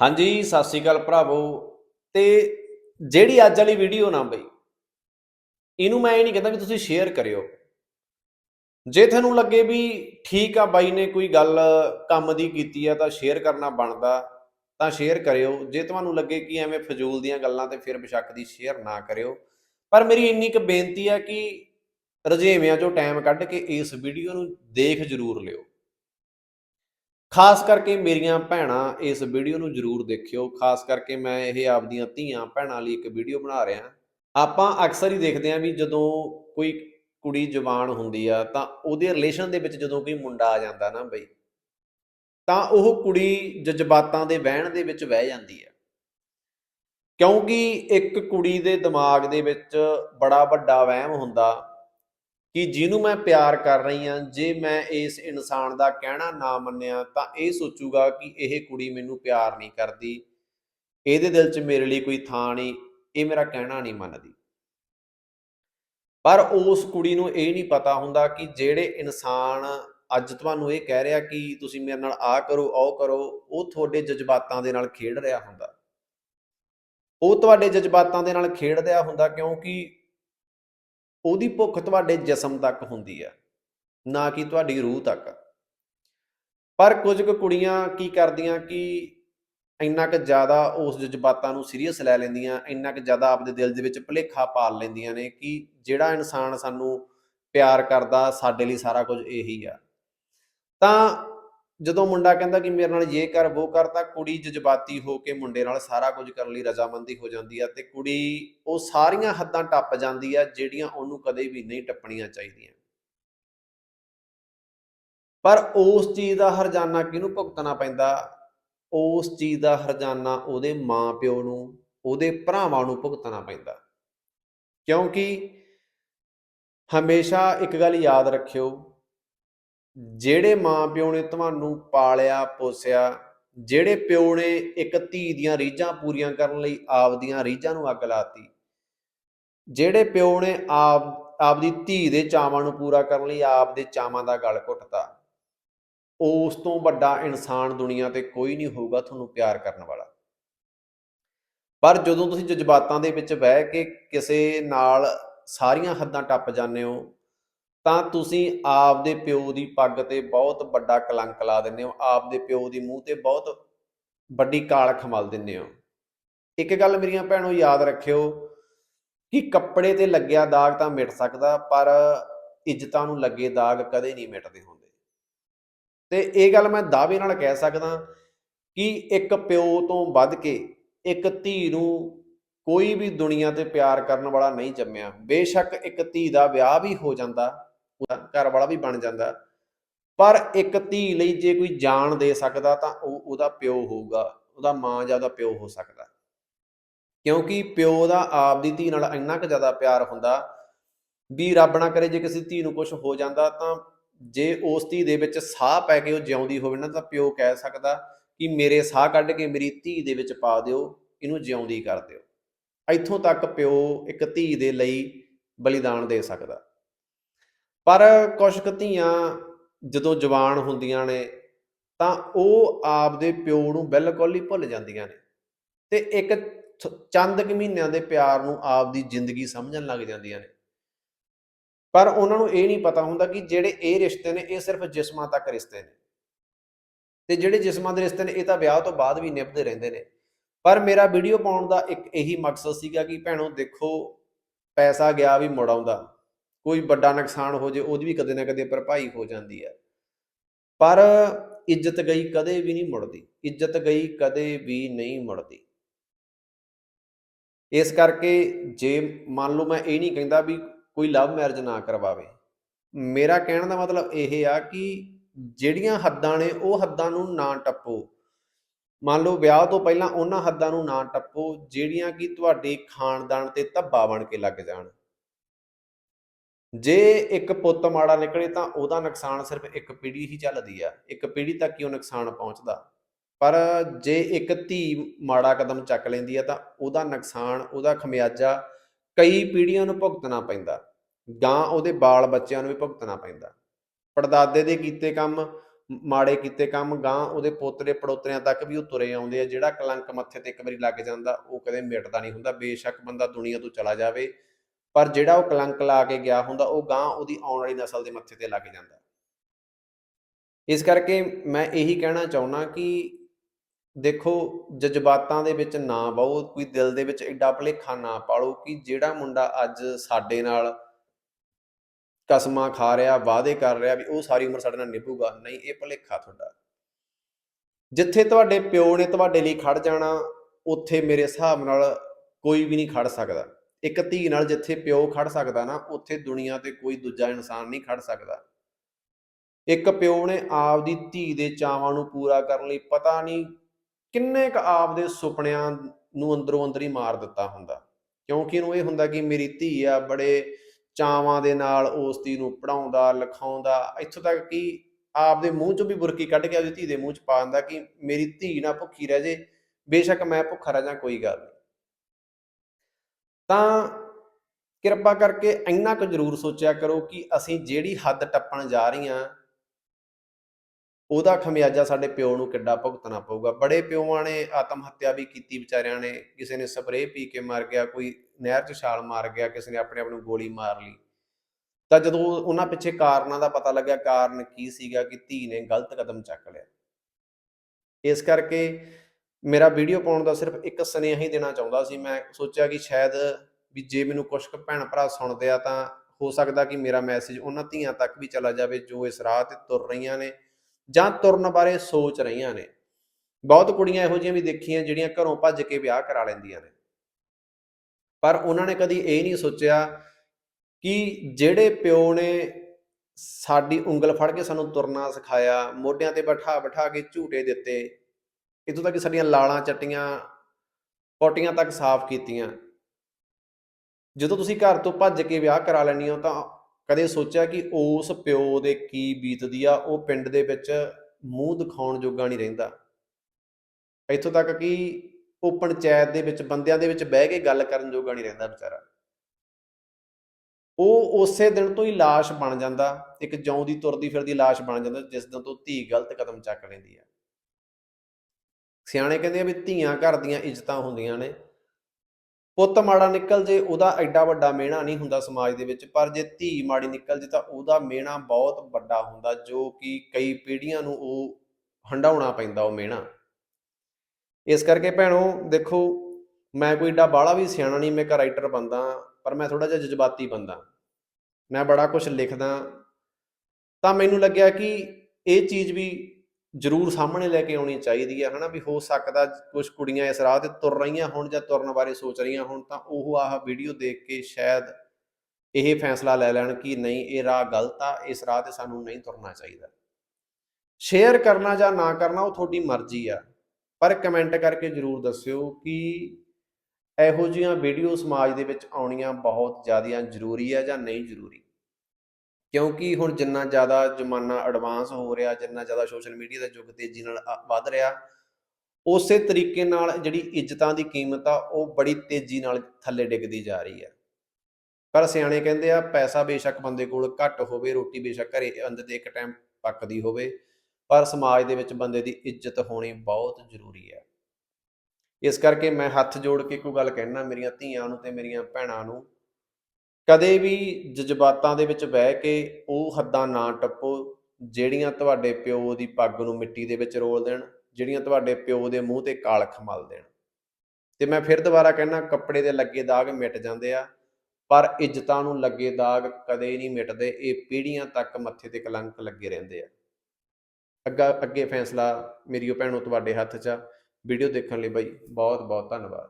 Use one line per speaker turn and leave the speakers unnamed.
ਹਾਂਜੀ, ਸਤਿ ਸ੍ਰੀ ਅਕਾਲ ਭਰਾਵੋ। ਤੇ ਜਿਹੜੀ ਅੱਜ ਵਾਲੀ ਵੀਡੀਓ ਨਾ ਬਈ, ਇਹਨੂੰ ਮੈਂ ਇਹ ਨਹੀਂ ਕਹਿੰਦਾ ਵੀ ਤੁਸੀਂ ਸ਼ੇਅਰ ਕਰਿਓ। ਜੇ ਤੁਹਾਨੂੰ ਲੱਗੇ ਵੀ ਠੀਕ ਆ ਬਾਈ ਨੇ ਕੋਈ ਗੱਲ ਕੰਮ ਦੀ ਕੀਤੀ ਆ ਤਾਂ ਸ਼ੇਅਰ ਕਰਨਾ ਬਣਦਾ, ਤਾਂ ਸ਼ੇਅਰ ਕਰਿਓ। ਜੇ ਤੁਹਾਨੂੰ ਲੱਗੇ ਕਿ ਐਵੇਂ ਫਜ਼ੂਲ ਦੀਆਂ ਗੱਲਾਂ ਤੇ ਫਿਰ ਬਿਸ਼ੱਕ ਦੀ ਸ਼ੇਅਰ ਨਾ ਕਰਿਓ। ਪਰ ਮੇਰੀ ਇੰਨੀ ਕੁ ਬੇਨਤੀ ਹੈ ਕਿ ਰਜੇਵਿਆਂ ਚੋਂ ਟਾਈਮ ਕੱਢ ਕੇ ਇਸ ਵੀਡੀਓ ਨੂੰ ਦੇਖ ਜ਼ਰੂਰ ਲਿਓ। ਖਾਸ ਕਰਕੇ ਮੇਰੀਆਂ ਭੈਣਾਂ ਇਸ ਵੀਡੀਓ ਨੂੰ ਜ਼ਰੂਰ ਦੇਖਿਓ। ਖਾਸ ਕਰਕੇ ਮੈਂ ਇਹ ਆਪਦੀਆਂ ਧੀਆਂ ਭੈਣਾਂ ਲਈ ਇੱਕ ਵੀਡੀਓ ਬਣਾ ਰਿਹਾ। ਆਪਾਂ ਅਕਸਰ ਹੀ ਦੇਖਦੇ ਆਂ ਵੀ ਜਦੋਂ ਕੋਈ ਕੁੜੀ ਜਵਾਨ ਹੁੰਦੀ ਆ, ਤਾਂ ਉਹਦੇ ਰਿਲੇਸ਼ਨ ਦੇ ਵਿੱਚ ਜਦੋਂ ਕੋਈ ਮੁੰਡਾ ਆ ਜਾਂਦਾ ਨਾ ਬਈ, ਤਾਂ ਉਹ ਕੁੜੀ ਜਜ਼ਬਾਤਾਂ ਦੇ ਵਹਿਣ ਦੇ ਵਿੱਚ ਵਹਿ ਜਾਂਦੀ ਆ। ਕਿਉਂਕਿ ਇੱਕ ਕੁੜੀ ਦੇ ਦਿਮਾਗ ਦੇ ਵਿੱਚ ਬੜਾ ਵੱਡਾ ਵਹਿਮ ਹੁੰਦਾ ਕਿ ਜਿਹਨੂੰ ਮੈਂ ਪਿਆਰ ਕਰ ਰਹੀ ਹਾਂ, ਜੇ ਮੈਂ ਇਸ ਇਨਸਾਨ ਦਾ ਕਹਿਣਾ ਨਾ ਮੰਨਿਆ, ਤਾਂ ਇਹ ਸੋਚੂਗਾ ਕਿ ਇਹ ਕੁੜੀ ਮੈਨੂੰ ਪਿਆਰ ਨਹੀਂ ਕਰਦੀ। ਇਹਦੇ ਦਿਲ 'ਚ ਮੇਰੇ ਲਈ ਕੋਈ ਥਾਂ ਨਹੀਂ, ਇਹ ਮੇਰਾ ਕਹਿਣਾ ਨਹੀਂ ਮੰਨਦੀ। ਪਰ ਉਸ ਕੁੜੀ ਨੂੰ ਇਹ ਨਹੀਂ ਪਤਾ ਹੁੰਦਾ ਕਿ ਜਿਹੜੇ ਇਨਸਾਨ ਅੱਜ ਤੁਹਾਨੂੰ ਇਹ ਕਹਿ ਰਿਹਾ ਕਿ ਤੁਸੀਂ ਮੇਰੇ ਨਾਲ ਆ ਕਰੋ, ਉਹ ਕਰੋ, ਉਹ ਤੁਹਾਡੇ ਜਜ਼ਬਾਤਾਂ ਦੇ ਨਾਲ ਖੇਡ ਰਿਹਾ ਹੁੰਦਾ। ਉਹ ਤੁਹਾਡੇ ਜਜ਼ਬਾਤਾਂ ਦੇ ਨਾਲ ਖੇਡ ਰਿਹਾ ਹੁੰਦਾ ਕਿਉਂਕਿ ਉਹਦੀ ਭੁੱਖ ਤੁਹਾਡੇ ਜਿਸਮ ਤੱਕ ਹੁੰਦੀ ਆ, ਨਾ ਕਿ ਤੁਹਾਡੀ ਰੂਹ ਤੱਕ। ਪਰ ਕੁਝ ਕੁ ਕੁੜੀਆਂ ਕੀ ਕਰਦੀਆਂ ਕਿ ਇੰਨਾ ਕੁ ਜ਼ਿਆਦਾ ਉਸ ਜਜ਼ਬਾਤਾਂ ਨੂੰ ਸੀਰੀਅਸ ਲੈ ਲੈਂਦੀਆਂ, ਇੰਨਾ ਕੁ ਜ਼ਿਆਦਾ ਆਪਦੇ ਦਿਲ ਦੇ ਵਿੱਚ ਭੁਲੇਖਾ ਪਾਲ ਲੈਂਦੀਆਂ ਨੇ ਕਿ ਜਿਹੜਾ ਇਨਸਾਨ ਸਾਨੂੰ ਪਿਆਰ ਕਰਦਾ, ਸਾਡੇ ਲਈ ਸਾਰਾ ਕੁਝ ਇਹੀ ਆ। ਤਾਂ ਜਦੋਂ ਮੁੰਡਾ ਕਹਿੰਦਾ ਕਿ ਮੇਰੇ ਨਾਲ ਇਹ ਕਰ ਉਹ ਕਰ, ਤਾਂ ਕੁੜੀ ਜਜ਼ਬਾਤੀ ਹੋ ਕੇ ਮੁੰਡੇ ਨਾਲ ਸਾਰਾ ਕੁਝ ਕਰਨ ਲਈ ਰਜ਼ਾਮੰਦੀ ਹੋ ਜਾਂਦੀ ਆ ਤੇ ਕੁੜੀ ਉਹ ਸਾਰੀਆਂ ਹੱਦਾਂ ਟੱਪ ਜਾਂਦੀ ਆ ਜਿਹੜੀਆਂ ਉਹਨੂੰ ਕਦੇ ਵੀ ਨਹੀਂ ਟੱਪਣੀਆਂ ਚਾਹੀਦੀਆਂ। ਪਰ ਉਸ ਚੀਜ਼ ਦਾ ਹਰਜਾਨਾ ਕਿਹਨੂੰ ਭੁਗਤਣਾ ਪੈਂਦਾ? ਉਸ ਚੀਜ਼ ਦਾ ਹਰਜਾਨਾ ਉਹਦੇ ਮਾਪਿਓ ਨੂੰ, ਉਹਦੇ ਭਰਾਵਾਂ ਨੂੰ ਭੁਗਤਣਾ ਪੈਂਦਾ। ਕਿਉਂਕਿ ਹਮੇਸ਼ਾ ਇੱਕ ਗੱਲ ਯਾਦ ਰੱਖਿਓ ਜਿਹੜੇ ਮਾਂ ਪਿਓ ਨੇ ਤੁਹਾਨੂੰ ਪਾਲਿਆ, ਪੋਸਿਆ, ਜਿਹੜੇ ਪਿਓ ਨੇ ਇੱਕ ਧੀ ਦੀਆਂ ਰੀਝਾਂ ਪੂਰੀਆਂ ਕਰਨ ਲਈ ਆਪਦੀਆਂ ਰੀਝਾਂ ਨੂੰ ਅੱਗ ਲਾਤੀ, ਜਿਹੜੇ ਪਿਓ ਨੇ ਆਪ, ਆਪਦੀ ਧੀ ਦੇ ਚਾਵਾਂ ਨੂੰ ਪੂਰਾ ਕਰਨ ਲਈ ਆਪ ਦੇ ਚਾਵਾਂ ਦਾ ਗਲ ਘੁੱਟਤਾ, ਉਸ ਤੋਂ ਵੱਡਾ ਇਨਸਾਨ ਦੁਨੀਆ ਤੇ ਕੋਈ ਨਹੀਂ ਹੋਊਗਾ ਤੁਹਾਨੂੰ ਪਿਆਰ ਕਰਨ ਵਾਲਾ। ਪਰ ਜਦੋਂ ਤੁਸੀਂ ਜਜ਼ਬਾਤਾਂ ਦੇ ਵਿੱਚ ਬਹਿ ਕੇ ਕਿਸੇ ਨਾਲ ਸਾਰੀਆਂ ਹੱਦਾਂ ਟੱਪ ਜਾਂਦੇ ਹੋ ਤਾਂ ਤੁਸੀਂ ਆਪਦੇ ਪਿਓ ਦੀ ਪੱਗ ਤੇ ਬਹੁਤ ਵੱਡਾ ਕਲੰਕ ਲਾ ਦਿੰਦੇ ਹੋ। ਆਪਦੇ ਪਿਓ ਦੀ ਮੂੰਹ ਤੇ ਬਹੁਤ ਵੱਡੀ ਕਾਲ ਖਮਲ ਦਿੰਦੇ ਹੋ। ਇੱਕ ਗੱਲ ਮੇਰੀਆਂ ਭੈਣੋ ਯਾਦ ਰੱਖਿਓ ਕਿ ਕੱਪੜੇ ਤੇ ਲੱਗਿਆ ਦਾਗ ਤਾਂ ਮਿਟ ਸਕਦਾ, ਪਰ ਇੱਜ਼ਤਾਂ ਨੂੰ ਲੱਗੇ ਦਾਗ ਕਦੇ ਨਹੀਂ ਮਿਟਦੇ ਹੁੰਦੇ। ਤੇ ਇਹ ਗੱਲ ਮੈਂ ਦਾਅਵੇ ਨਾਲ ਕਹਿ ਸਕਦਾ ਕਿ ਇੱਕ ਪਿਓ ਤੋਂ ਵੱਧ ਕੇ ਇੱਕ ਧੀ ਨੂੰ ਕੋਈ ਵੀ ਦੁਨੀਆ ਤੇ ਪਿਆਰ ਕਰਨ ਵਾਲਾ ਨਹੀਂ ਜੰਮਿਆ। ਬੇਸ਼ੱਕ ਇੱਕ ਧੀ ਦਾ ਵਿਆਹ ਵੀ ਹੋ ਜਾਂਦਾ। ਘਰ ਵਾਲਾ ਵੀ ਬਣ ਜਾਂਦਾ। ਪਰ ਇੱਕ ਧੀ ਲਈ ਜੇ ਕੋਈ ਜਾਨ ਦੇ ਸਕਦਾ ਤਾਂ ਉਹ, ਉਹਦਾ ਪਿਓ ਹੋਊਗਾ। ਉਹਦਾ ਮਾਂ ਜਾਂ ਉਹਦਾ ਪਿਓ ਹੋ ਸਕਦਾ। ਕਿਉਂਕਿ ਪਿਓ ਦਾ ਆਪ ਦੀ ਧੀ ਨਾਲ ਇੰਨਾ ਕੁ ਜ਼ਿਆਦਾ ਪਿਆਰ ਹੁੰਦਾ ਵੀ ਰੱਬ ਨਾ ਕਰੇ ਜੇ ਕਿਸੇ ਧੀ ਨੂੰ ਕੁਝ ਹੋ ਜਾਂਦਾ ਤਾਂ ਜੇ ਉਸ ਧੀ ਦੇ ਵਿੱਚ ਸਾਹ ਪੈ ਕੇ ਉਹ ਜਿਉਂਦੀ ਹੋਵੇ ਨਾ ਤਾਂ ਪਿਓ ਕਹਿ ਸਕਦਾ ਕਿ ਮੇਰੇ ਸਾਹ ਕੱਢ ਕੇ ਮੇਰੀ ਧੀ ਦੇ ਵਿੱਚ ਪਾ ਦਿਓ, ਇਹਨੂੰ ਜਿਉਂਦੀ ਕਰ ਦਿਓ। ਇੱਥੋਂ ਤੱਕ ਪਿਓ ਇੱਕ ਧੀ ਦੇ ਲਈ ਬਲੀਦਾਨ ਦੇ ਸਕਦਾ। ਪਰ ਕੁਝ ਕੁ ਧੀਆਂ ਜਦੋਂ ਜਵਾਨ ਹੁੰਦੀਆਂ ਨੇ, ਤਾਂ ਉਹ ਆਪਦੇ ਪਿਓ ਨੂੰ ਬਿਲਕੁਲ ਹੀ ਭੁੱਲ ਜਾਂਦੀਆਂ ਨੇ ਤੇ ਇੱਕ ਚੰਦ ਕੁ ਮਹੀਨਿਆਂ ਦੇ ਪਿਆਰ ਨੂੰ ਆਪਦੀ ਜ਼ਿੰਦਗੀ ਸਮਝਣ ਲੱਗ ਜਾਂਦੀਆਂ ਨੇ। ਪਰ ਉਹਨਾਂ ਨੂੰ ਇਹ ਨਹੀਂ ਪਤਾ ਹੁੰਦਾ ਕਿ ਜਿਹੜੇ ਇਹ ਰਿਸ਼ਤੇ ਨੇ, ਇਹ ਸਿਰਫ ਜਿਸਮਾਂ ਤੱਕ ਰਿਸ਼ਤੇ ਨੇ। ਤੇ ਜਿਹੜੇ ਜਿਸਮਾਂ ਦੇ ਰਿਸ਼ਤੇ ਨੇ, ਇਹ ਤਾਂ ਵਿਆਹ ਤੋਂ ਬਾਅਦ ਵੀ ਨਿਭਦੇ ਰਹਿੰਦੇ ਨੇ। ਪਰ ਮੇਰਾ ਵੀਡੀਓ ਪਾਉਣ ਦਾ ਇੱਕ ਇਹੀ ਮਕਸਦ ਸੀਗਾ ਕਿ ਭੈਣੋ ਦੇਖੋ, ਪੈਸਾ ਗਿਆ ਵੀ ਮੁੜ ਆਉਂਦਾ। ਕੋਈ ਵੱਡਾ ਨੁਕਸਾਨ ਹੋ ਜੇ, ਉਹਦੀ ਵੀ ਕਦੇ ਨਾ ਕਦੇ ਭਰਪਾਈ ਹੋ ਜਾਂਦੀ ਹੈ। ਪਰ ਇੱਜ਼ਤ ਗਈ ਕਦੇ ਵੀ ਨਹੀਂ ਮੁੜਦੀ, ਇੱਜ਼ਤ ਗਈ ਕਦੇ ਵੀ ਨਹੀਂ ਮੁੜਦੀ। ਇਸ ਕਰਕੇ ਜੇ ਮੰਨ ਲਓ ਮੈਂ ਇਹ ਨਹੀਂ ਕਹਿੰਦਾ ਵੀ ਕੋਈ ਲਵ ਮੈਰਿਜ ਨਾ ਕਰਵਾਵੇ, ਮੇਰਾ ਕਹਿਣ ਦਾ ਮਤਲਬ ਇਹ ਆ ਕਿ ਜਿਹੜੀਆਂ ਹੱਦਾਂ ਨੇ, ਉਹ ਹੱਦਾਂ ਨੂੰ ਨਾ ਟੱਪੋ। ਮੰਨ ਲਓ ਵਿਆਹ ਤੋਂ ਪਹਿਲਾਂ ਉਹਨਾਂ ਹੱਦਾਂ ਨੂੰ ਨਾ ਟੱਪੋ, ਜਿਹੜੀਆਂ ਕਿ ਤੁਹਾਡੇ ਖਾਨਦਾਨ ਤੇ ਧੱਬਾ ਬਣ ਕੇ ਲੱਗ ਜਾਣ। ਜੇ ਇੱਕ ਪੁੱਤ ਮਾੜਾ ਨਿਕਲੇ ਤਾਂ ਉਹਦਾ ਨੁਕਸਾਨ ਸਿਰਫ ਇੱਕ ਪੀੜ੍ਹੀ ਹੀ ਚੱਲਦੀ ਆ। ਇੱਕ ਪੀੜ੍ਹੀ ਤੱਕ ਹੀ ਉਹ ਨੁਕਸਾਨ ਪਹੁੰਚਦਾ। ਪਰ ਜੇ ਇੱਕ ਧੀ ਮਾੜਾ ਕਦਮ ਚੱਕ ਲੈਂਦੀ ਆ ਤਾਂ ਉਹਦਾ ਨੁਕਸਾਨ, ਉਹਦਾ ਖਮਿਆਜਾ ਕਈ ਪੀੜ੍ਹੀਆਂ ਨੂੰ ਭੁਗਤਣਾ ਪੈਂਦਾ ਗਾਂ ਉਹਦੇ ਬਾਲ ਬੱਚਿਆਂ ਨੂੰ ਵੀ ਭੁਗਤਣਾ ਪੈਂਦਾ। ਪੜਦਾਦੇ ਦੇ ਕੀਤੇ ਕੰਮ, ਮਾੜੇ ਕੀਤੇ ਕੰਮ ਗਾਂ ਉਹਦੇ ਪੋਤਰੇ ਪੜੋਤਰਿਆਂ ਤੱਕ ਵੀ ਉਹ ਤੁਰੇ ਆਉਂਦੇ ਆ। ਜਿਹੜਾ ਕਲੰਕ ਮੱਥੇ ਤੇ ਇੱਕ ਵਾਰੀ ਲੱਗ ਜਾਂਦਾ, ਉਹ ਕਦੇ ਮਿਟਦਾ ਨਹੀਂ ਹੁੰਦਾ। ਬੇਸ਼ੱਕ ਬੰਦਾ ਦੁਨੀਆ ਤੋਂ ਚਲਾ ਜਾਵੇ। ਪਰ ਜਿਹੜਾ ਉਹ ਕਲੰਕ ਲਾ ਕੇ ਗਿਆ ਹੁੰਦਾ, ਉਹ ਗਾਂ ਉਹਦੀ ਆਉਣ ਵਾਲੀ ਨਸਲ ਦੇ ਮੱਥੇ ਤੇ ਲੱਗ ਜਾਂਦਾ। ਇਸ ਕਰਕੇ ਮੈਂ ਇਹੀ ਕਹਿਣਾ ਚਾਹੁੰਦਾ ਕਿ ਦੇਖੋ, ਜਜ਼ਬਾਤਾਂ ਦੇ ਵਿੱਚ ਨਾ ਬਹੁ ਕੋਈ ਦਿਲ ਦੇ ਵਿੱਚ ਐਡਾ ਭੁਲੇਖਾ ਨਾ ਪਾਲੋ ਕਿ ਜਿਹੜਾ ਮੁੰਡਾ ਅੱਜ ਸਾਡੇ ਨਾਲ ਕਸਮਾਂ ਖਾ ਰਿਹਾ, ਵਾਅਦੇ ਕਰ ਰਿਹਾ ਵੀ ਉਹ ਸਾਰੀ ਉਮਰ ਸਾਡੇ ਨਾਲ ਨਿਭੂਗਾ, ਨਹੀਂ, ਇਹ ਭੁਲੇਖਾ ਤੁਹਾਡਾ। ਜਿੱਥੇ ਤੁਹਾਡੇ ਪਿਓ ਨੇ ਤੁਹਾਡੇ ਲਈ ਖੜ ਜਾਣਾ, ਉੱਥੇ ਮੇਰੇ ਹਿਸਾਬ ਨਾਲ ਕੋਈ ਵੀ ਨਹੀਂ ਖੜ ਸਕਦਾ। ਇੱਕ ਧੀ ਨਾਲ ਜਿੱਥੇ ਪਿਓ ਖੜ ਸਕਦਾ ਨਾ, ਉੱਥੇ ਦੁਨੀਆ ਤੇ ਕੋਈ ਦੂਜਾ ਇਨਸਾਨ ਨਹੀਂ ਖੜ ਸਕਦਾ। ਇੱਕ ਪਿਓ ਨੇ ਆਪਦੀ ਧੀ ਦੇ ਚਾਵਾਂ ਨੂੰ ਪੂਰਾ ਕਰਨ ਲਈ ਪਤਾ ਨਹੀਂ ਕਿੰਨੇ ਕ ਆਪਦੇ ਸੁਪਨਿਆਂ ਨੂੰ ਅੰਦਰੋਂ ਅੰਦਰ ਹੀ ਮਾਰ ਦਿੱਤਾ ਹੁੰਦਾ। ਕਿਉਂਕਿ ਇਹਨੂੰ ਇਹ ਹੁੰਦਾ ਕਿ ਮੇਰੀ ਧੀ ਆ, ਬੜੇ ਚਾਵਾਂ ਦੇ ਨਾਲ ਉਸ ਧੀ ਨੂੰ ਪੜਾਉਂਦਾ ਲਿਖਾਉਂਦਾ। ਇੱਥੋਂ ਤੱਕ ਕਿ ਆਪਦੇ ਮੂੰਹ ਚੋਂ ਵੀ ਬੁਰਕੀ ਕੱਢ ਕੇ ਆਪਦੀ ਧੀ ਦੇ ਮੂੰਹ ਚ ਪਾ ਦਿੰਦਾ ਕਿ ਮੇਰੀ ਧੀ ਨਾ ਭੁੱਖੀ ਰਹਿ ਜੇ। ਬੇਸ਼ੱਕ ਮੈਂ ਭੁੱਖਾ ਰਹਿ ਜਾਂ, ਕੋਈ ਗੱਲ ਨਹੀਂ। ਤਾਂ ਕਿਰਪਾ ਕਰਕੇ ਇੰਨਾ ਕੁ ਜ਼ਰੂਰ ਸੋਚਿਆ ਕਰੋ ਕਿ ਅਸੀਂ ਜਿਹੜੀ ਹੱਦ ਟੱਪਣ ਜਾ ਰਹੀਆਂ ਉਹਦਾ ਖਮਿਆਜਾ ਸਾਡੇ ਪਿਓ ਨੂੰ ਕਿੱਡਾ ਭੁਗਤਣਾ ਪਊਗਾ। ਬੜੇ ਪਿਓਾਂ ਨੇ ਆਤਮ ਹੱਤਿਆ ਵੀ ਕੀਤੀ ਵਿਚਾਰਿਆਂ ਨੇ। ਕਿਸੇ ਨੇ ਸਪਰੇਅ ਪੀ ਕੇ ਮਰ ਗਿਆ, ਕੋਈ ਨਹਿਰ 'ਚ ਛਾਲ ਮਾਰ ਗਿਆ, ਕਿਸੇ ਨੇ ਆਪਣੇ ਆਪ ਨੂੰ ਗੋਲੀ ਮਾਰ ਲਈ। ਤਾਂ ਜਦੋਂ ਉਹਨਾਂ ਪਿੱਛੇ ਕਾਰਨਾਂ ਦਾ ਪਤਾ ਲੱਗਿਆ, ਕਾਰਨ ਕੀ ਸੀਗਾ ਕਿ ਧੀ ਨੇ ਗਲਤ ਕਦਮ ਚੱਕ ਲਿਆ। ਇਸ ਕਰਕੇ ਮੇਰਾ ਵੀਡੀਓ ਪਾਉਣ ਦਾ ਸਿਰਫ ਇੱਕ ਸੁਨੇਹਾ ਹੀ ਦੇਣਾ ਚਾਹੁੰਦਾ ਸੀ। ਮੈਂ ਸੋਚਿਆ ਕਿ ਸ਼ਾਇਦ ਵੀ ਜੇ ਮੈਨੂੰ ਕੁਝ ਕੁ ਭੈਣ ਭਰਾ ਸੁਣਦੇ ਆ ਤਾਂ ਹੋ ਸਕਦਾ ਕਿ ਮੇਰਾ ਮੈਸੇਜ ਉਹਨਾਂ ਧੀਆਂ ਤੱਕ ਵੀ ਚਲਾ ਜਾਵੇ ਜੋ ਇਸ ਰਾਹ ਤੇ ਤੁਰ ਰਹੀਆਂ ਨੇ ਜਾਂ ਤੁਰਨ ਬਾਰੇ ਸੋਚ ਰਹੀਆਂ ਨੇ। ਬਹੁਤ ਕੁੜੀਆਂ ਇਹੋ ਜਿਹੀਆਂ ਵੀ ਦੇਖੀਆਂ ਜਿਹੜੀਆਂ ਘਰੋਂ ਭੱਜ ਕੇ ਵਿਆਹ ਕਰਾ ਲੈਂਦੀਆਂ ਨੇ। ਪਰ ਉਹਨਾਂ ਨੇ ਕਦੀ ਇਹ ਨਹੀਂ ਸੋਚਿਆ ਕਿ ਜਿਹੜੇ ਪਿਓ ਨੇ ਸਾਡੀ ਉਂਗਲ ਫੜ ਕੇ ਸਾਨੂੰ ਤੁਰਨਾ ਸਿਖਾਇਆ, ਮੋਢਿਆਂ ਤੇ ਬਿਠਾ ਬਿਠਾ ਕੇ ਝੂਟੇ ਦਿੱਤੇ ਇਤੋਂ ਤੱਕ ਸਾਡੀਆਂ ਲਾਲਾਂ ਚੱਟੀਆਂ ਪੋਟੀਆਂ ਤੱਕ ਸਾਫ਼ ਕੀਤੀਆਂ ਜਦੋਂ ਤੁਸੀਂ ਘਰ ਤੋਂ ਭੱਜ ਕੇ ਵਿਆਹ ਕਰਾ ਲੈਣੀ ਹੋ ਤਾਂ ਕਦੇ ਸੋਚਿਆ ਕਿ ਉਸ ਪਿਓ ਦੇ ਕੀ ਬੀਤਦੀ ਆ ਉਹ ਪਿੰਡ ਦੇ ਵਿੱਚ ਮੂੰਹ ਦਿਖਾਉਣ ਜੋਗਾ ਨਹੀਂ ਰਹਿੰਦਾ ਇੱਥੋਂ ਤੱਕ ਕਿ ਉਹ ਪੰਚਾਇਤ ਦੇ ਵਿੱਚ ਬੰਦਿਆਂ ਦੇ ਵਿੱਚ ਬਹਿ ਕੇ ਗੱਲ ਕਰਨ ਜੋਗਾ ਨਹੀਂ ਰਹਿੰਦਾ ਵਿਚਾਰਾ ਉਹ ਉਸੇ ਦਿਨ ਤੋਂ ਹੀ লাশ ਬਣ ਜਾਂਦਾ ਇੱਕ ਜੌਂ ਦੀ ਤੁਰਦੀ ਫਿਰਦੀ লাশ ਬਣ ਜਾਂਦਾ ਜਿਸ ਦਿਨ ਤੋਂ ਧੀ ਗਲਤ ਕਦਮ ਚੱਕ ਲੈਂਦੀ ਆ ਸਿਆਣੇ ਕਹਿੰਦੇ ਆ ਵੀ ਧੀਆਂ ਘਰ ਦੀਆਂ ਇੱਜ਼ਤਾਂ ਹੁੰਦੀਆਂ ਨੇ। ਪੁੱਤ ਮਾੜਾ ਨਿਕਲ ਜੇ ਉਹਦਾ ਐਡਾ ਵੱਡਾ ਮਿਹਣਾ ਨਹੀਂ ਹੁੰਦਾ ਸਮਾਜ ਦੇ ਵਿੱਚ, ਪਰ ਜੇ ਧੀ ਮਾੜੀ ਨਿਕਲ ਜੇ ਤਾਂ ਉਹਦਾ ਮਿਹਣਾ ਬਹੁਤ ਵੱਡਾ ਹੁੰਦਾ, ਜੋ ਕਿ ਕਈ ਪੀੜ੍ਹੀਆਂ ਨੂੰ ਉਹ ਹੰਡਾਉਣਾ ਪੈਂਦਾ ਉਹ ਮਿਹਣਾ। ਇਸ ਕਰਕੇ ਭੈਣੋ, ਦੇਖੋ, ਮੈਂ ਕੋਈ ਏਡਾ ਬਾਹਲਾ ਵੀ ਸਿਆਣਾ ਨਹੀਂ, ਮੈਂ ਇੱਕ ਰਾਈਟਰ ਬੰਦਾ ਪਰ ਮੈਂ ਥੋੜਾ ਜਿਹਾ ਜਜ਼ਬਾਤੀ ਬੰਦਾ। ਮੈਂ ਬੜਾ ਕੁਝ ਲਿਖਦਾ। ਤਾਂ ਮੈਨੂੰ ਲੱਗਿਆ ਕਿ ਇਹ ਚੀਜ਼ ਵੀ ਜ਼ਰੂਰ ਸਾਹਮਣੇ ਲੈ ਕੇ ਆਉਣੀ ਚਾਹੀਦੀ ਹੈ ਹਨਾ, ਵੀ ਹੋ ਸਕਦਾ ਕੁਝ ਕੁੜੀਆਂ ਇਸ ਰਾਹ ਤੇ ਤੁਰ ਰਹੀਆਂ ਹੋਣ ਜਾਂ ਤੁਰਨ ਬਾਰੇ ਸੋਚ ਰਹੀਆਂ ਹੋਣ, ਤਾਂ ਉਹ ਆਹ ਵੀਡੀਓ ਦੇਖ ਕੇ ਸ਼ਾਇਦ ਇਹ ਫੈਸਲਾ ਲੈ ਲੈਣ ਕਿ ਨਹੀਂ, ਇਹ ਰਾਹ ਗਲਤ ਆ, ਇਸ ਰਾਹ ਤੇ ਸਾਨੂੰ ਨਹੀਂ ਤੁਰਨਾ ਚਾਹੀਦਾ। ਸ਼ੇਅਰ ਕਰਨਾ ਜਾਂ ਨਾ ਕਰਨਾ, ਉਹ ਤੁਹਾਡੀ ਮਰਜ਼ੀ ਆ, ਪਰ ਕਮੈਂਟ ਕਰਕੇ ਜ਼ਰੂਰ ਦੱਸਿਓ ਕਿ ਇਹੋ ਜਿਹੀਆਂ ਵੀਡੀਓ ਸਮਾਜ ਦੇ ਵਿੱਚ ਆਉਣੀਆਂ ਬਹੁਤ ਜ਼ਿਆਦਾ ਜ਼ਰੂਰੀ ਆ ਜਾਂ ਨਹੀਂ ਜ਼ਰੂਰੀ। ਕਿਉਂਕਿ ਹੁਣ ਜਿੰਨਾ ਜ਼ਿਆਦਾ ਜ਼ਮਾਨਾ ਐਡਵਾਂਸ ਹੋ ਰਿਹਾ, ਜਿੰਨਾ ਜ਼ਿਆਦਾ ਸੋਸ਼ਲ ਮੀਡੀਆ ਦਾ ਯੁੱਗ ਤੇਜ਼ੀ ਨਾਲ ਵੱਧ ਰਿਹਾ, ਉਸੇ ਤਰੀਕੇ ਨਾਲ ਜਿਹੜੀ ਇੱਜ਼ਤਾਂ ਦੀ ਕੀਮਤ ਆ, ਉਹ ਬੜੀ ਤੇਜ਼ੀ ਨਾਲ ਥੱਲੇ ਡਿੱਗਦੀ ਜਾ ਰਹੀ ਹੈ ਪਰ ਸਿਆਣੇ ਕਹਿੰਦੇ ਆ, ਪੈਸਾ ਬੇਸ਼ੱਕ ਬੰਦੇ ਕੋਲ ਘੱਟ ਹੋਵੇ, ਰੋਟੀ ਬੇਸ਼ੱਕ ਘਰੇ ਅੰਦਰ ਦੇ ਇੱਕ ਟਾਈਮ ਪੱਕਦੀ ਹੋਵੇ, ਪਰ ਸਮਾਜ ਦੇ ਵਿੱਚ ਬੰਦੇ ਦੀ ਇੱਜ਼ਤ ਹੋਣੀ ਬਹੁਤ ਜ਼ਰੂਰੀ ਹੈ ਇਸ ਕਰਕੇ ਮੈਂ ਹੱਥ ਜੋੜ ਕੇ ਕੋਈ ਗੱਲ ਕਹਿਣਾ ਮੇਰੀਆਂ ਧੀਆਂ ਨੂੰ ਤੇ ਮੇਰੀਆਂ ਭੈਣਾਂ ਨੂੰ ਕਦੇ ਵੀ ਜਜ਼ਬਾਤਾਂ ਦੇ ਵਿੱਚ ਬਹਿ ਕੇ ਉਹ ਹੱਦਾਂ ਨਾ ਟੱਪੋ, ਜਿਹੜੀਆਂ ਤੁਹਾਡੇ ਪਿਓ ਦੀ ਪੱਗ ਨੂੰ ਮਿੱਟੀ ਦੇ ਵਿੱਚ ਰੋਲ ਦੇਣ, ਜਿਹੜੀਆਂ ਤੁਹਾਡੇ ਪਿਓ ਦੇ ਮੂੰਹ ਤੇ ਕਾਲਖ ਮਲ ਦੇਣ। ਤੇ ਮੈਂ ਫਿਰ ਦੁਬਾਰਾ ਕਹਿਣਾ ਕੱਪੜੇ ਦੇ ਲੱਗੇ ਦਾਗ ਮਿਟ ਜਾਂਦੇ ਆ, ਪਰ ਇੱਜ਼ਤਾਂ ਨੂੰ ਲੱਗੇ ਦਾਗ ਕਦੇ ਨਹੀਂ ਮਿਟਦੇ, ਇਹ ਪੀੜ੍ਹੀਆਂ ਤੱਕ ਮੱਥੇ ਤੇ ਕਲੰਕ ਲੱਗੇ ਰਹਿੰਦੇ ਆ। ਅੱਗਾ, ਅੱਗੇ ਫੈਸਲਾ ਮੇਰੀ ਭੈਣੋ ਤੁਹਾਡੇ ਹੱਥ 'ਚ ਆ। ਵੀਡੀਓ ਦੇਖਣ ਲਈ ਬਾਈ ਬਹੁਤ ਬਹੁਤ ਧੰਨਵਾਦ।